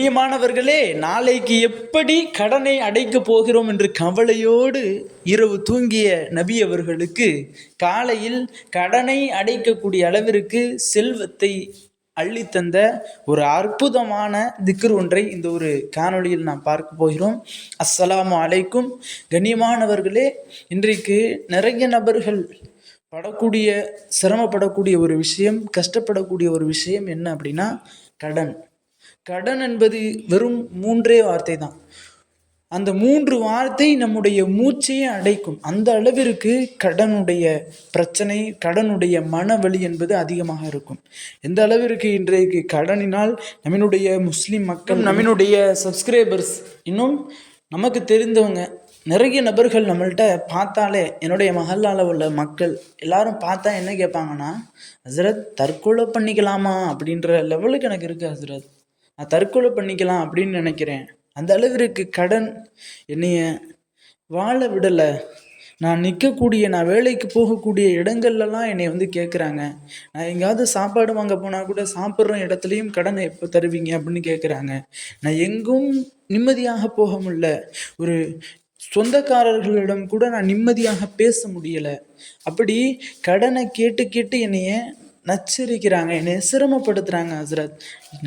கண்ணியமானவர்களே நாளைக்கு எப்படி கடனை அடைக்கப் போகிறோம் என்று கவலையோடு இரவு தூங்கிய நபி அவர்களுக்கு காலையில் கடனை அடைக்கக்கூடிய அளவிற்கு செல்வத்தை அள்ளித்தந்த ஒரு அற்புதமான திக்ர் ஒன்றை இந்த ஒரு காணொளியில் நாம் பார்க்க போகிறோம். அஸ்ஸலாமு அலைக்கும். கண்ணியமானவர்களே இன்றைக்கு நிறைய நபர்கள் படக்கூடிய சிரமப்படக்கூடிய ஒரு விஷயம் கஷ்டப்படக்கூடிய ஒரு விஷயம் என்ன அப்படின்னா கடன். கடன் என்பது வெறும் மூன்றே வார்த்தை தான். அந்த மூன்று வார்த்தை நம்முடைய மூச்சையே அடைக்கும். அந்த அளவிற்கு கடனுடைய பிரச்சனை கடனுடைய மனவலி என்பது அதிகமாக இருக்கும். எந்த அளவிற்கு இன்றைக்கு கடனினால் நம்மளுடைய முஸ்லிம் மக்கள் நம்மளுடைய சப்ஸ்கிரைபர்ஸ் இன்னும் நமக்கு தெரிந்தவங்க நிறைய நபர்கள் நம்மள்ட்ட பார்த்தாலே என்னுடைய மஹல்லால உள்ள மக்கள் எல்லாரும் பார்த்தா என்ன கேட்பாங்கன்னா ஹசரத் தற்கொலை பண்ணிக்கலாமா? அப்படின்ற லெவலுக்கு எனக்கு இருக்குது ஹசரத். நான் தற்கொலை பண்ணிக்கலாம் அப்படின்னு நினைக்கிறேன். அந்த அளவிற்கு கடன் என்னைய வாழ விடலை. நான் நிற்கக்கூடிய நான் வேலைக்கு போகக்கூடிய இடங்கள்லலாம் என்னை வந்து கேட்குறாங்க நான் எங்கேயாவது சாப்பாடு வாங்க போனால் கூட சாப்பிட்ற இடத்துலையும் கடனை எப்போ தருவீங்க அப்படின்னு கேட்குறாங்க நான் எங்கும் நிம்மதியாக போக முடியல. ஒரு சொந்தக்காரர்களிடம் கூட நான் நிம்மதியாக பேச முடியலை. அப்படி கடனை கேட்டு கேட்டு என்னைய நச்சரிக்கிறாங்க என்னை சிரமப்படுத்துகிறாங்க ஹசரத்.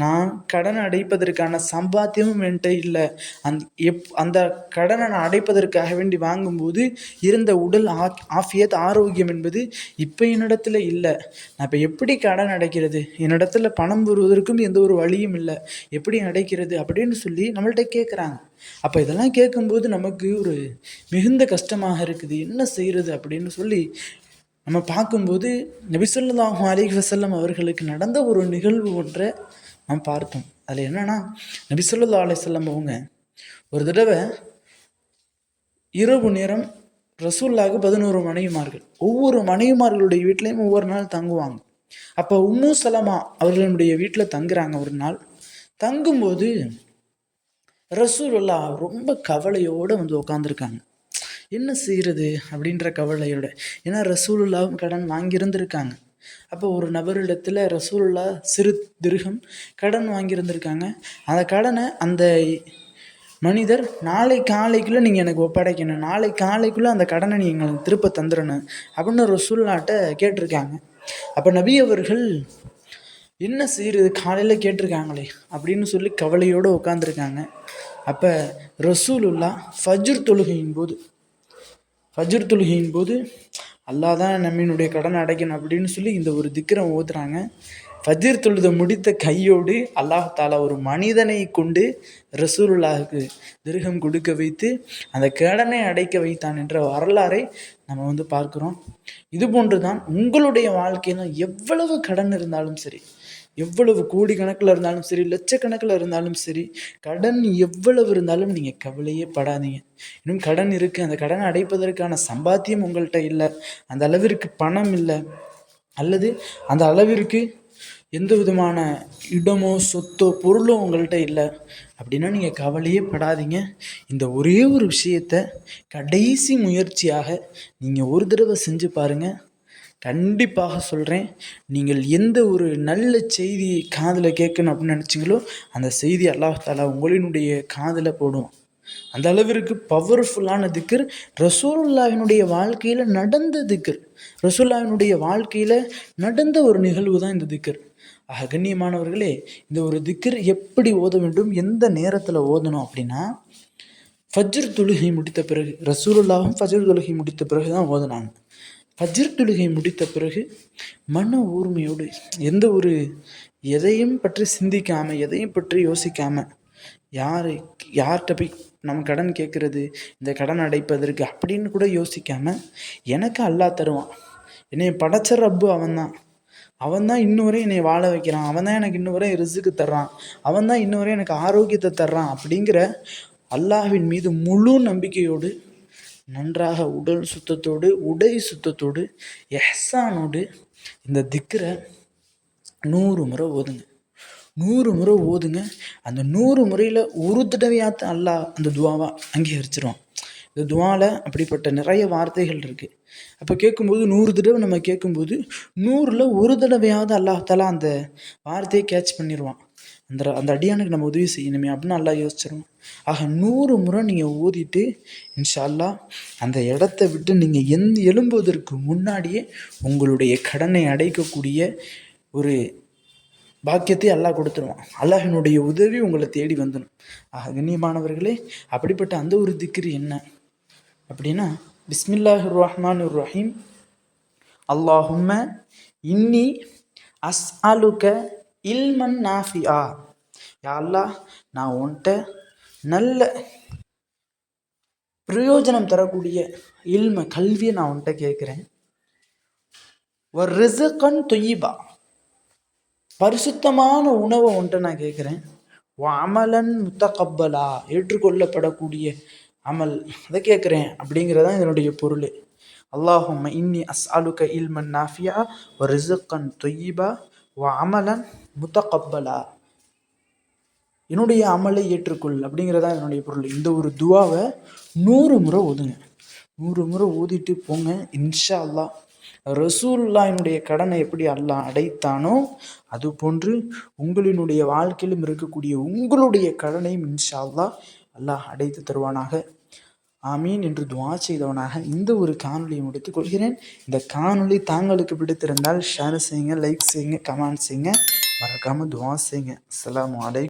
நான் கடன் அடைப்பதற்கான சம்பாத்தியமும் என்கிட்ட இல்லை. அந் எப் அந்த கடனை நான் அடைப்பதற்காக வேண்டி வாங்கும்போது இருந்த உடல் ஆ ஆஃபியத் ஆரோக்கியம் என்பது இப்போ என்னிடத்துல இல்லை. நான் இப்போ எப்படி கடன் அடைக்கிறது? என்னிடத்துல பணம் வருவதற்கும் எந்த ஒரு வழியும் இல்லை. எப்படி அடைக்கிறது அப்படின்னு சொல்லி நம்மள்ட்ட கேட்குறாங்க அப்போ இதெல்லாம் கேட்கும்போது நமக்கு ஒரு மிகுந்த கஷ்டமாக இருக்குது. என்ன செய்கிறது அப்படின்னு சொல்லி நம்ம பார்க்கும்போது நபிசல்லாஹும் அலிஹி வசல்லம் அவர்களுக்கு நடந்த ஒரு நிகழ்வு ஒன்றை நாம் பார்த்தோம். அதில் என்னென்னா நபிசல்லா அலிசல்லம் அவங்க ஒரு தடவை இரவு நேரம் ரசூல்லாக பதினோரு மனைவிமார்கள். ஒவ்வொரு மனைவிமார்களுடைய வீட்லேயும் ஒவ்வொரு நாள் தங்குவாங்க. அப்போ உம்மு சலமா அவர்களுடைய வீட்டில் தங்குறாங்க ஒரு நாள். தங்கும்போது ரசூல்லா ரொம்ப கவலையோடு வந்து உட்காந்துருக்காங்க என்ன செய்கிறது அப்படின்ற கவலையோட. ஏன்னா ரசூலுல்லாவும் கடன் வாங்கியிருந்திருக்காங்க. அப்போ ஒரு நபரிடத்தில் ரசூலுல்லா சிறு திருகம் கடன் வாங்கியிருந்திருக்காங்க. அந்த கடனை அந்த மனிதர் நாளை காலைக்குள்ளே நீங்கள் எனக்கு ஒப்படைக்கணும். நாளை காலைக்குள்ளே அந்த கடனை நீங்கள் எங்களுக்கு திருப்ப தந்துடணும் அப்படின்னு ரசூல்லாட்ட கேட்டிருக்காங்க. அப்போ நபி அவர்கள் என்ன செய்கிறது காலையில் கேட்டிருக்காங்களே அப்படின்னு சொல்லி கவலையோடு உட்காந்துருக்காங்க அப்போ ரசூலுல்லா ஃபஜ்ர் தொழுகையின் போது ஃபஜ்ர் தொழுகையின் போது அல்லாஹ் தான் நம்மினுடைய கடனை அடைக்கணும் அப்படின்னு சொல்லி இந்த ஒரு திக்கரம் ஓதுறாங்க. ஃபஜ்ர் தொழுத முடித்த கையோடு அல்லாஹ் தாலா ஒரு மனிதனை கொண்டு ரசூலுல்லாஹுக்கு திருகம் கொடுக்க வைத்து அந்த கடனை அடைக்க வைத்தான் என்ற வரலாறை நம்ம வந்து பார்க்குறோம். இது போன்று தான் உங்களுடைய வாழ்க்கையில் எவ்வளவு கடன் இருந்தாலும் சரி எவ்வளவு கோடி கணக்கில் இருந்தாலும் சரி லட்சக்கணக்கில் இருந்தாலும் சரி கடன் எவ்வளவு இருந்தாலும் நீங்கள் கவலையே படாதீங்க. இன்னும் கடன் இருக்குது அந்த கடனை அடைப்பதற்கான சம்பாத்தியம் உங்கள்கிட்ட இல்லை அந்த அளவிற்கு பணம் இல்லை அல்லது அந்த அளவிற்கு எந்த விதமான இடமோ சொத்தோ பொருளோ உங்கள்கிட்ட இல்லை அப்படின்னா நீங்கள் கவலையே படாதீங்க. இந்த ஒரே ஒரு விஷயத்த கடைசி முயற்சியாக நீங்கள் ஒரு தடவை செஞ்சு பாருங்கள் கண்டிப்பாக சொல்கிறேன் நீங்கள் எந்த ஒரு நல்ல செய்தியை காதில் கேட்கணும் அப்படின்னு நினச்சிங்களோ அந்த செய்தி அல்லாஹாலா உங்களினுடைய காதில் போடும். அந்த அளவிற்கு பவர்ஃபுல்லான திக்கர் ரசூலுல்லாவினுடைய வாழ்க்கையில் நடந்த திக்கர் ரசூல்லாவினுடைய வாழ்க்கையில் நடந்த ஒரு நிகழ்வு தான் இந்த திக்கர் ஆக கண்ணியமானவர்களே இந்த ஒரு திக்கர் எப்படி ஓத வேண்டும் எந்த நேரத்தில் ஓதணும் அப்படின்னா ஃபஜ்ர் தொழுகை முடித்த பிறகு ரசூலுல்லாவும் ஃபஜ்ர் தொழுகை முடித்த பிறகு தான் ஓதுனாங்க. ஃபஜ்ர் தொழுகை முடித்த பிறகு மன ஊர்மையோடு எந்த ஒரு எதையும் பற்றி சிந்திக்காமல் எதையும் பற்றி யோசிக்காமல் யார் யார்கிட்ட போய் நம்ம கடன் கேட்குறது இந்த கடன் அடைப்பதற்கு அப்படின்னு கூட யோசிக்காமல் எனக்கு அல்லா தருவான். என்னை படைச்ச ரப்பு அவன்தான். அவன் தான் இன்னும் என்னை வாழ வைக்கிறான். அவன் தான் எனக்கு இன்னும் ரிசுக்கு தர்றான். அவன் தான் இன்னும் வரை எனக்கு ஆரோக்கியத்தை தர்றான் அப்படிங்கிற அல்லாஹ்வின் மீது முழு நம்பிக்கையோடு நன்றாக உடல் சுத்தத்தோடு உடை சுத்தத்தோடு எஹ்சானோடு இந்த திக்கரை நூறு முறை ஓதுங்க. நூறு முறை ஓதுங்க. அந்த நூறு முறையில் ஒரு தடவையாத்த அல்லாஹ் அந்த துவாவை அங்கீகரிச்சிருவான். இந்த துவாவில் அப்படிப்பட்ட நிறைய வார்த்தைகள் இருக்குது அப்போ கேட்கும்போது நூறு தடவை நம்ம கேட்கும்போது நூறில் ஒரு தடவையாவது அல்லாஹாலா அந்த வார்த்தையை கேட்ச் பண்ணிடுவான் அந்த அந்த அடியானுக்கு நம்ம உதவி செய்யணுமே அப்படின்னு நல்லா யோசிச்சிருவோம் ஆக நூறு முறை நீங்கள் ஓதிட்டு இன்ஷா அல்லாஹ் அந்த இடத்த விட்டு நீங்கள் எந்த எழும்புவதற்கு முன்னாடியே உங்களுடைய கடனை அடைக்கக்கூடிய ஒரு பாக்கியத்தை அல்லாஹ் கொடுத்துருவான். அல்லாஹினுடைய உதவி உங்களை தேடி வந்துடும் ஆக கண்ணியமானவர்களே அப்படிப்பட்ட அந்த ஒரு திக்ரு என்ன? அப்படின்னா பிஸ்மில்லாஹ் ரஹ்மான் ரஹீம் அல்லாஹும்ம இன்னி அஸ் அலுக்க இல்மன் நாஃபியா. யா நான் உன்கிட்ட நல்ல பிரயோஜனம் தரக்கூடிய இல்ம கல்வியை நான் உன்கிட்ட கேட்குறேன். ஒரு ரிசக்கன் தொய்யிபா பரிசுத்தமான உணவை உன்ட்ட நான் கேட்குறேன். அமலன் முத்தகப்பலா. ஏற்றுக்கொள்ளப்படக்கூடிய அமல். அதை கேட்குறேன் அப்படிங்கிறதான் இதனுடைய பொருள். அல்லாஹும் இன்னி அஸ் அலுக்க இல்மன் நாஃபியா ஒரு ரிசுக்கன் தொய்யிபா வ அமலன் முத்தகப்பலா. என்னுடைய அமலை ஏற்றுக்கொள் அப்படிங்கிறதான் என்னுடைய பொருள். இந்த ஒரு துவாவை நூறு முறை ஓதுங்க. நூறு முறை ஓதிட்டு போங்க இன்ஷா அல்லாஹ் ரசூல்லாயினுடைய கடனை எப்படி அல்லா அடைத்தானோ அது போன்று உங்களினுடைய வாழ்க்கையிலும் இருக்கக்கூடிய உங்களுடைய கடனையும் இன்ஷா அல்லா அல்லாஹ் அடைத்து தருவானாக. ஆமீன் என்று துவா செய்தவனாக இந்த ஒரு காணொலியை முடித்துக் கொள்கிறேன். இந்த காணொலி தாங்களுக்கு பிடித்திருந்தால் ஷேர் செய்யுங்க லைக் செய்யுங்க கமெண்ட் செய்யுங்க. மறக்காமல் துவா செய்யுங்க. அஸ்லாம் வலைக்கும்